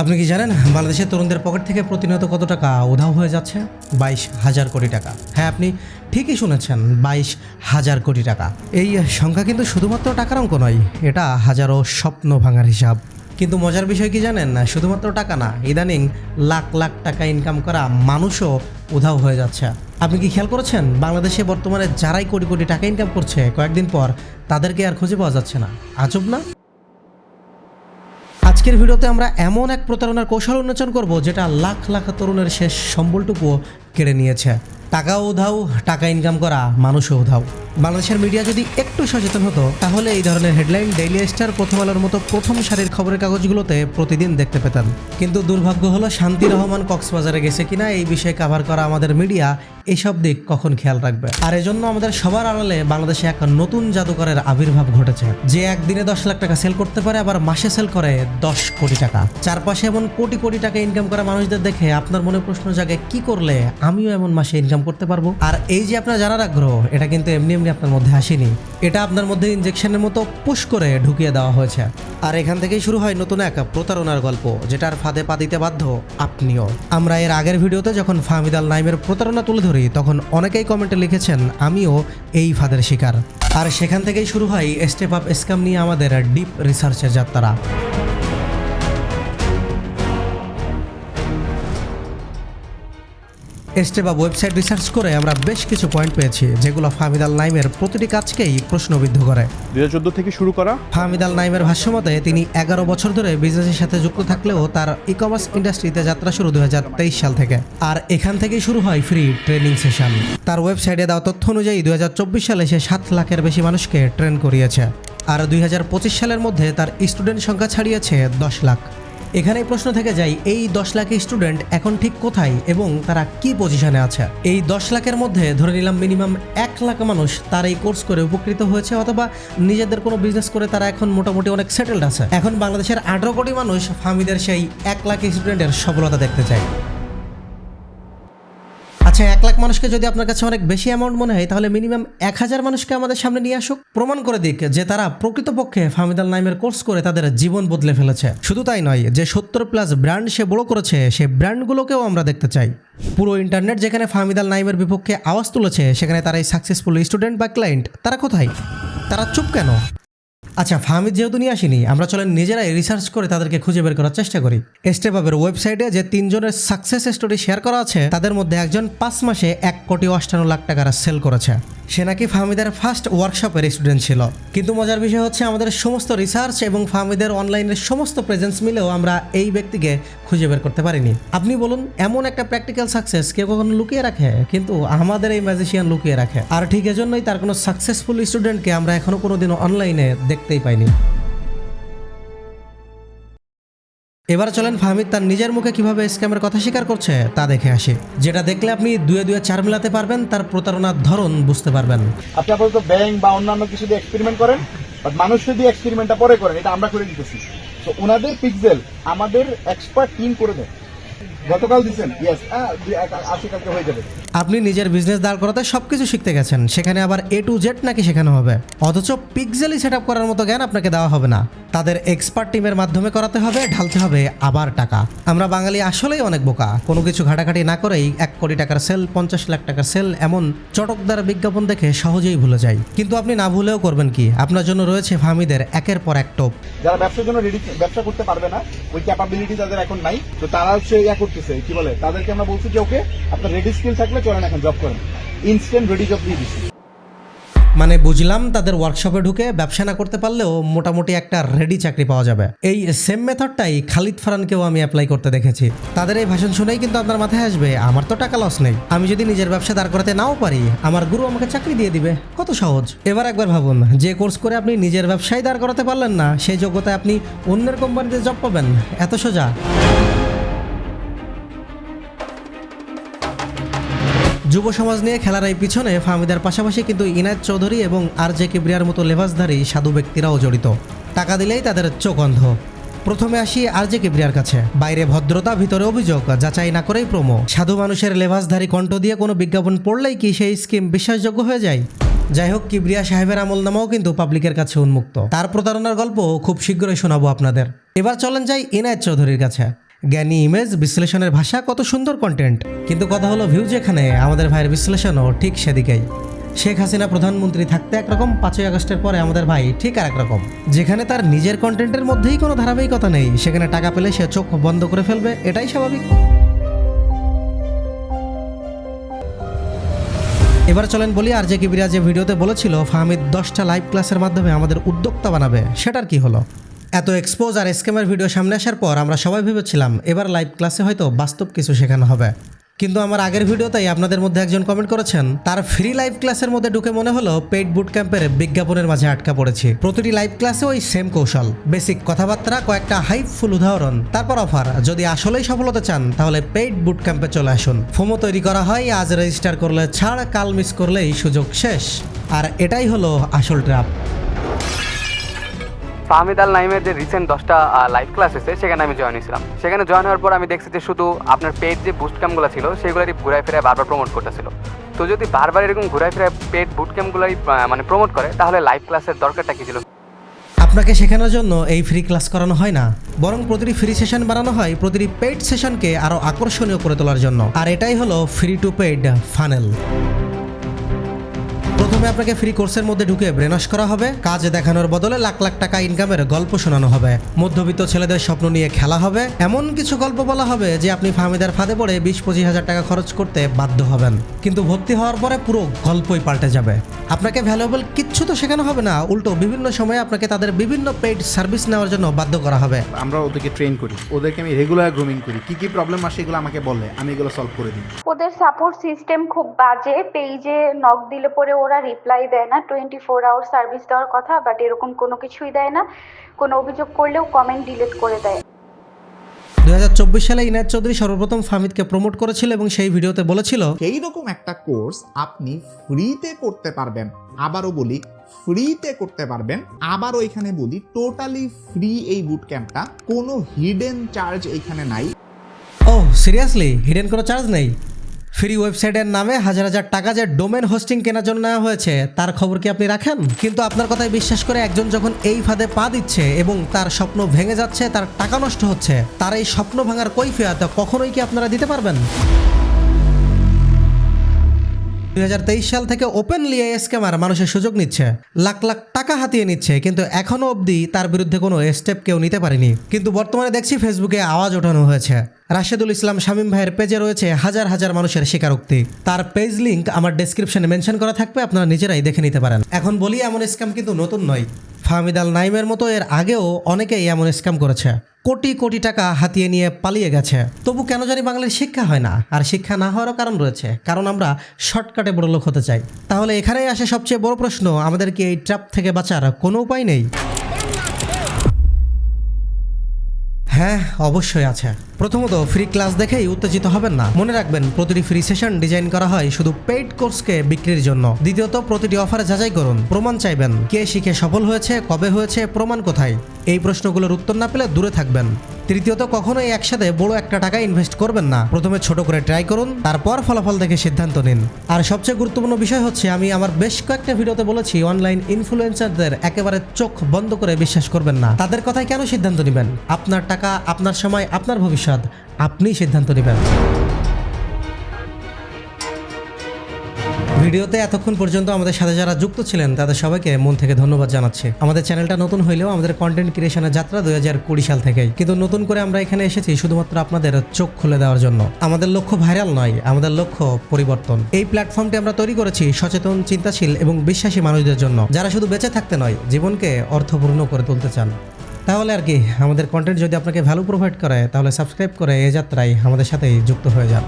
আপনি কি জানেন, বাংলাদেশের তরুণদের পকেট থেকে প্রতিনিয়ত কত টাকা উধাও হয়ে যাচ্ছে? বাইশ হাজার কোটি টাকা। হ্যাঁ আপনি ঠিকই শুনেছেন, বাইশ হাজার কোটি টাকা। এই সংখ্যা কিন্তু শুধুমাত্র টাকার অঙ্ক নয়, এটা হাজারো স্বপ্ন ভাঙার হিসাব। কিন্তু মজার বিষয় কি জানেন না শুধুমাত্র টাকা না, ইদানিং লাখ লাখ টাকা ইনকাম করা মানুষও উধাও হয়ে যাচ্ছে। আপনি কি খেয়াল করেছেন, বাংলাদেশে বর্তমানে যারাই কোটি কোটি টাকা ইনকাম করছে, কয়েকদিন পর তাদেরকে আর খুঁজে পাওয়া যাচ্ছে না। আজব না? আজকের ভিডিওতে আমরা এমন এক প্রতারণার কৌশল উন্মোচন করব যেটা লাখ লাখ তরুণের শেষ সম্বলটুকুও কেড়ে নিয়েছে। টাকা উধাও, টাকা ইনকাম করা, মানুষও উধাও। বাংলাদেশের মিডিয়া যদি একটু সচেতন হতো, তাহলে এই ধরনের হেডলাইন ডেইলি স্টার প্রথম আলোর মতো প্রথম সারির খবরের কাগজগুলোতে প্রতিদিন দেখতে পেতাম। কিন্তু দুর্ভাগ্য হলো শান্তি রহমান কক্সবাজারে গেছে কিনা, এই বিষয়ে কাভার করা আমাদের মিডিয়া এইসব দিক কখন খেয়াল রাখবে? আর এজন্য আমাদের সবার আড়ালে বাংলাদেশে এক নতুন জাদুকরের আবির্ভাব ঘটেছে। যে একদিনে দশ লাখ টাকা সেল করতে পারে, আবার মাসে সেল করে দশ কোটি টাকা। চারপাশে এমন কোটি কোটি টাকা ইনকাম করা মানুষদের দেখে আপনার মনে প্রশ্ন জাগে, কি করলে আমিও এমন মাসে ইনকাম করতে পারব? আর এই যে আপনার জানার আগ্রহ, এটা কিন্তু এমনি এমনি আপনার মধ্যে আসেনি। এটা আপনার মধ্যে ইনজেকশনের মতো পুশ করে ঢুকিয়ে দেওয়া হয়েছে। আর এখান থেকেই শুরু হয় নতুন এক প্রতারণার গল্প, যেটার ফাঁদে পা দিতে বাধ্য আপনিও। আমরা এর আগের ভিডিওতে যখন ফাহমিদ আল নাইমের প্রতারণা তুলে ধরি, তখন অনেকেই কমেন্টে লিখেছেন, আমিও এই ফাঁদের শিকার। আর সেখান থেকেই শুরু হয় স্টেপ আপ স্ক্যাম নিয়ে আমাদের ডিপ রিসার্চের যাত্রা। আপ ওয়েবসাইট রিসার্চ করে আমরা বেশ কিছু পয়েন্ট পেয়েছি যেগুলো ফাহমিদ আল নাইমের প্রতিটি কাজকেই প্রশ্নবিদ্ধ করে। দু হাজার চোদ্দ থেকে শুরু করা। ফাহমিদ আল নাইমের ভাষ্যমতে তিনি এগারো বছর ধরে বিজনেসের সাথে যুক্ত থাকলেও তার ই কমার্স ইন্ডাস্ট্রিতে যাত্রা শুরু দুই হাজার তেইশ সাল থেকে। আর এখান থেকেই শুরু হয় ফ্রি ট্রেনিং সেশন তার ওয়েবসাইটে দেওয়া তথ্য অনুযায়ী দুই হাজার চব্বিশ সালে সে সাত লাখের বেশি মানুষকে ট্রেন করিয়েছে। আর দুই হাজার পঁচিশ সালের মধ্যে তার স্টুডেন্ট সংখ্যা ছাড়িয়েছে দশ লাখ। এখানেই প্রশ্ন থেকে যায়, এই দশ লাখ স্টুডেন্ট এখন ঠিক কোথায় এবং তারা কি পজিশনে আছে? এই দশ লাখের মধ্যে ধরে নিলাম মিনিমাম এক লাখ মানুষ তার এই কোর্স করে উপকৃত হয়েছে অথবা নিজেদের কোনো বিজনেস করে তারা এখন মোটামুটি অনেক সেটেলড আছে। এখন বাংলাদেশের আঠারো কোটি মানুষ ফামিদের সেই এক লাখ স্টুডেন্টের সফলতা দেখতে চায়। আচ্ছা এক লাখ মানুষকে যদি আপনার কাছে অনেক বেশি অ্যামাউন্ট মনে হয়, তাহলে মিনিমাম এক হাজার মানুষকে আমাদের সামনে নিয়ে আসুক। প্রমাণ করে দিক যে তারা প্রকৃতপক্ষে ফামিদাল নাইমের কোর্স করে তাদের জীবন বদলে ফেলেছে। শুধু তাই নয়, যে সত্তর প্লাস ব্র্যান্ড সে বড় করেছে, সে ব্র্যান্ডগুলোকেও আমরা দেখতে চাই। পুরো ইন্টারনেট যেখানে ফাহমিদাল নাইমের বিপক্ষে আওয়াজ তুলেছে, সেখানে তারা এই সাকসেসফুল স্টুডেন্ট বা ক্লায়েন্ট তারা কোথায়? তারা চুপ কেন? আচ্ছা ফাহমিদ যেহেতু নিয়ে আসিনি, আমরা চলেন নিজেরাই রিসার্চ করে তাদেরকে খুঁজে বের করার চেষ্টা করি। স্টেপাবের ওয়েবসাইটে যে তিনজনের সাকসেস স্টোরি শেয়ার করা আছে, তাদের মধ্যে একজন পাঁচ মাসে এক কোটি অষ্টান্ন লাখ টাকার সেল করেছে। সে নাকি ফাহমিদের ফার্স্ট ওয়ার্কশপের স্টুডেন্ট ছিল। কিন্তু মজার বিষয় হচ্ছে, আমাদের সমস্ত রিসার্চ এবং ফাহমিদের অনলাইনের সমস্ত প্রেজেন্স মিলেও আমরা এই ব্যক্তিকে খুঁজে বের করতে পারিনি। আপনি বলুন, এমন একটা প্র্যাকটিক্যাল সাকসেস কেউ কখনো লুকিয়ে রাখে? কিন্তু আমাদের এই ম্যাজিশিয়ান লুকিয়ে রাখে। আর ঠিক এজন্যই তার কোনো সাকসেসফুল স্টুডেন্টকে আমরা এখনও কোনোদিনও অনলাইনে দেখতেই পাইনি। এবার চলেন ফাহমিদ তার নিজের মুখে কীভাবে স্ক্যামের কথা স্বীকার করছে তা দেখে আসে। যেটা দেখলে আপনি দুয়ে দুয়ে চার মিলাতে পারবেন, তার প্রতারণার ধরন বুঝতে পারবেন। আপনি আপাতত ব্যাংক বা অন্যান্য কিছু দিয়ে এক্সপেরিমেন্ট করেন বাট মানুষের দিয়ে এক্সপেরিমেন্টটা পরে করেন এটা আমরা করে দিতেছি তো ওনাদের পিক্সেল আমাদের এক্সপার্ট টিম করে দেয়। গতকাল দিচ্ছেন। ইয়েস আজকে কালকে হয়ে যাবে। আপনি নিজের বিজনেস দাঁড় করাতে সব কিছু শিখতে গেছেন। সেখানে আবার এ টু জেড নাকি শেখানো হবে? অথচ পিকজেলই সেট আপ করার মতো জ্ঞান আপনাকে দেওয়া হবে না। তাদের এক্সপার্ট টিমের মাধ্যমে করাতে হবে ঢালতে হবে আবার টাকা। আমরা বাঙালি আসলেই অনেক বোকা। কোনো কিছু ঘাটাঘাটি না করেই এক কোটি টাকার সেল পঞ্চাশ লাখ টাকার সেল এমন চটকদার বিজ্ঞাপন দেখে সহজেই ভুলে যাই। কিন্তু আপনি না ভুলেও করবেন কি? আপনার জন্য রয়েছে ফামিদের একের পর এক টোপ। যারা ব্যবসার জন্য রেডি ব্যবসা করতে পারবে না ওই ক্যাপাবিলিটি তাদের এখন নাই। তো তারা হচ্ছে ইয়া করতেছে, কি বলে, তাদেরকে আমরা বলছি যে, ওকে, আপনার রেডি স্কিল থাকলে চলেন এখন জব করেন। ইনস্ট্যান্ট রেডি জব দিয়ে দিচ্ছি মানে বুঝলাম তাদের ওয়ার্কশপে ঢুকে ব্যবসা না করতে পারলেও মোটামুটি একটা রেডি চাকরি পাওয়া যাবে। এই সেম মেথডটাই খালিদ ফারানকেও আমি অ্যাপ্লাই করতে দেখেছি। তাদের এই ভাষণ শুনেই কিন্তু আপনার মাথায় আসবে, আমার তো টাকা লস নেই। আমি যদি নিজের ব্যবসা দাঁড় করাতে নাও পারি, আমার গুরু আমাকে চাকরি দিয়ে দিবে। কত সহজ? এবার একবার ভাবুন, যে কোর্স করে আপনি নিজের ব্যবসায় দাঁড় করাতে পারলেন না, সেই যোগ্যতায় আপনি অন্যের কোম্পানিতে জব পাবেন। এত সোজা। যুব সমাজ নিয়ে খেলার এই পিছনে ফাহমিদার পাশাপাশি কিন্তু ইনায়ত চৌধুরী এবং আর জে কিবরিয়ার মতো লেবাসধারী সাধু ব্যক্তিরাও জড়িত। টাকা দিলেই তাদের চোখ অন্ধ। প্রথমে আসি আর জে কিবরিয়ার কাছে। বাইরে ভদ্রতা, ভিতরে অভিযোগ। যাচাই না করেই প্রমো। সাধু মানুষের লেবাসধারী কণ্ঠ দিয়ে কোনো বিজ্ঞাপন পড়লেই কি সেই স্কিম বিশ্বাসযোগ্য হয়ে যায়? যাই হোক কিবরিয়া সাহেবের আমল নামাও কিন্তু পাবলিকের কাছে উন্মুক্ত। তার প্রতারণার গল্প খুব শীঘ্রই শোনাবো আপনাদের। এবার চলেন যাই ইনায়ত চৌধুরীর কাছে। জ্ঞানী ইমেজ বিশ্লেষণের ভাষা কত সুন্দর কন্টেন্ট কিন্তু কথা হলো ভিউ যেখানে, আমাদের ভাইয়ের বিশ্লেষণও ঠিক সেদিকেই। শেখ হাসিনা প্রধানমন্ত্রী থাকতে একরকম, পাঁচই আগস্টের পরে আমাদের ভাই ঠিক আর রকম যেখানে তার নিজের কন্টেন্টের মধ্যেই কোনো ধারাবাহিকতা নেই, সেখানে টাকা পেলে সে চোখ বন্ধ করে ফেলবে, এটাই স্বাভাবিক। এবার চলেন বলি আর যে কিবিরা যে ভিডিওতে বলেছিল, ফাহমিদ দশটা লাইভ ক্লাসের মাধ্যমে আমাদের উদ্যোক্তা বানাবে, সেটার কি হলো? এত এক্সপোজ আর স্ক্যামের ভিডিও সামনে আসার পর আমরা সবাই ভেবেছিলাম এবার লাইভ ক্লাসে হয়তো বাস্তব কিছু শেখানো হবে। কিন্তু আমার আগের ভিডিওতেই আপনাদের মধ্যে একজন কমেন্ট করেছেন, তার ফ্রি লাইভ ক্লাসের মধ্যে ঢুকে মনে হলো পেইড বুট ক্যাম্পের বিজ্ঞাপনের মাঝে আটকা পড়েছি। প্রতিটি লাইভ ক্লাসে ওই সেম কৌশল বেসিক কথাবার্তা, কয়েকটা হাইপফুল উদাহরণ, তারপর অফার যদি আসলেই সফলতা চান, তাহলে পেইড বুট ক্যাম্পে চলে আসুন। ফোমো তৈরি করা হয়, আজ রেজিস্টার করলে ছাড়, কাল মিস করলেই সুযোগ শেষ। আর এটাই হলো আসল ট্র্যাপ ফাহমিদ আল নাইমের যে রিসেন্ট দশটা লাইভ ক্লাস এসে সেখানে আমি জয়েন হয়েছিলাম। সেখানে জয়েন হওয়ার পর আমি দেখছি যে শুধু আপনার পেট যে বুস্ট ক্যাম্পগুলো ছিল, সেগুলোরই ঘুরায় ফিরে বারবার প্রমোট করতেছিল। তো যদি বারবার এরকম ঘুরায় ফিরে পেট বুট ক্যাম্পগুলোই মানে প্রমোট করে, তাহলে লাইভ ক্লাসের দরকারটা কী ছিল? আপনাকে শেখানোর জন্য এই ফ্রি ক্লাস করানো হয় না, বরং প্রতিটি ফ্রি সেশন বানানো হয় প্রতিটি পেইড সেশনকে আরও আকর্ষণীয় করে তোলার জন্য। আর এটাই হলো ফ্রি টু পেইড ফানেল প্রথমে আপনাকে ফ্রি কোর্সের মধ্যে ঢুকে ব্রেনস করা হবে। কাজ দেখানোর বদলে লাখ লাখ টাকা ইনকামের গল্প শোনানো হবে। মধ্যবিত্ত ছেলেদের স্বপ্ন নিয়ে খেলা হবে। এমন কিছু গল্প বলা হবে যে আপনি ফাহমিদার ফাঁদে পড়ে বিশ পঁচিশ হাজার টাকা খরচ করতে বাধ্য হবেন। কিন্তু ভর্তি হওয়ার পরে পুরো গল্পই পাল্টে যাবে। আপনাকে ভ্যালুয়েবল কিচ্ছু তো শেখানো হবে না উল্টো বিভিন্ন সময়ে আপনাকে তাদের বিভিন্ন পেইড সার্ভিস নেওয়ার জন্য বাধ্য করা হবে। আমরা ওদেরকে ট্রেন করি। ওদেরকে আমি রেগুলার গ্রুমিং করি। কি কি প্রবলেম আসে এগুলো আমাকে বলে আমি এগুলো সলভ করে দিই। ওদের সাপোর্ট সিস্টেম খুব বাজে পেজে নক দিলে পরে ওরা রিপ্লাই দেয় না। টোয়েন্টি ফোর আওয়ার সার্ভিস দেওয়ার কথা বাট এরকম কোনো কিছুই দেয় না। কোনো অভিযোগ করলেও কমেন্ট ডিলিট করে দেয়। দুই সালে ইনায়ত চৌধুরী সর্বপ্রথম ফাহমিদকে প্রমোট করেছিল এবং সেই ভিডিওতে বলেছিল সেই রকম একটা কোর্স আপনি ফ্রিতে করতে পারবেন। আবারও বলি ফ্রিতে করতে পারবেন। আবারও এখানে বলি টোটালি ফ্রি এই বুট ক্যাম্পটা কোনো হিডেন চার্জ এখানে নাই। ও সিরিয়াসলি হিডেন কোনো চার্জ নেই? ফ্রি ওয়েবসাইটের নামে হাজার হাজার টাকা যে ডোমেন হোস্টিং কেনার জন্য নেওয়া হয়েছে, তার খবর কি আপনি রাখেন? কিন্তু আপনার কথায় বিশ্বাস করে একজন যখন এই ফাঁদে পা দিচ্ছে এবং তার স্বপ্ন ভেঙে যাচ্ছে, তার টাকা নষ্ট হচ্ছে, তার এই স্বপ্ন ভাঙার কৈফিয়ত কখনোই কি আপনারা দিতে পারবেন? দুই হাজার তেইশ সাল থেকে ওপেনলি এই স্ক্যামার মানুষের সুযোগ নিচ্ছে। লাখ লাখ টাকা হাতিয়ে নিচ্ছে, কিন্তু এখনও অবধি তার বিরুদ্ধে কোনো স্টেপ কেউ নিতে পারেনি। কিন্তু বর্তমানে দেখছি ফেসবুকে আওয়াজ ওঠানো হয়েছে। রাশেদুল ইসলাম, শামীম ভাইয়ের পেজে রয়েছে হাজার হাজার মানুষের স্বীকারোক্তি। তার পেজ লিঙ্ক আমার ডেসক্রিপশনে মেনশন করা থাকবে, আপনারা নিজেরাই দেখে নিতে পারেন। এখন বলি, এমন স্ক্যাম কিন্তু নতুন নয়। ফাহমিদ আল নাইমের মতো এর আগেও অনেকেই এমন স্ক্যাম করেছে। কোটি কোটি টাকা হাতিয়ে নিয়ে পালিয়ে গেছে। তবু কেন জানি বাঙালির শিক্ষা হয় না। আর শিক্ষা না হওয়ারও কারণ রয়েছে। কারণ আমরা শর্টকাটে বড় লোক হতে চাই। তাহলে এখানেই আসে সবচেয়ে বড় প্রশ্ন আমাদেরকে এই ট্র্যাপ থেকে বাঁচার কোনো উপায় নেই? হ্যাঁ অবশ্যই আছে। প্রথমত ফ্রি ক্লাস দেখেই উত্তেজিত হবেন না। মনে রাখবেন, প্রতিটি ফ্রি সেশন ডিজাইন করা হয় শুধু পেইড কোর্সকে বিক্রির জন্য। দ্বিতীয়ত, প্রতিটি অফারে যাচাই করুন। প্রমাণ চাইবেন, কে শিখে সফল হয়েছে, কবে হয়েছে, প্রমাণ কোথায়? এই প্রশ্নগুলোর উত্তর না পেলে দূরে থাকবেন। তৃতীয়ত, কখনোই একসাথে বড় একটা টাকা ইনভেস্ট করবেন না। প্রথমে ছোট করে ট্রাই করুন, তারপর ফলাফল দেখে সিদ্ধান্ত নিন। আর সবচেয়ে গুরুত্বপূর্ণ বিষয় হচ্ছে, আমি আমার বেশ কয়েকটা ভিডিওতে বলেছি অনলাইন ইনফ্লুয়েন্সারদের একেবারে চোখ বন্ধ করে বিশ্বাস করবেন না। তাদের কথায় কেন সিদ্ধান্ত নেবেন? আপনার টাকা আপনার সময়, আপনার ভবিষ্যৎ, আপনিই সিদ্ধান্ত নেবেন। ভিডিওতে এতক্ষণ পর্যন্ত আমাদের সাথে যারা যুক্ত ছিলেন, তাদের সবাইকে মন থেকে ধন্যবাদ জানাচ্ছি। আমাদের চ্যানেলটা নতুন হইলেও আমাদের কন্টেন্ট ক্রিয়েশনের যাত্রা দুই হাজার কুড়ি সাল থেকেই। কিন্তু নতুন করে আমরা এখানে এসেছি শুধুমাত্র আপনাদের চোখ খুলে দেওয়ার জন্য। আমাদের লক্ষ্য ভাইরাল নয়, আমাদের লক্ষ্য পরিবর্তন। এই প্ল্যাটফর্মটি আমরা তৈরি করেছি সচেতন, চিন্তাশীল এবং বিশ্বাসী মানুষদের জন্য, যারা শুধু বেঁচে থাকতে নয়, জীবনকে অর্থপূর্ণ করে তুলতে চান। তাহলে আর কি, আমাদের কন্টেন্ট যদি আপনাকে ভ্যালু প্রোভাইড করে তাহলে সাবস্ক্রাইব করে এ যাত্রায় আমাদের সাথে যুক্ত হয়ে যান।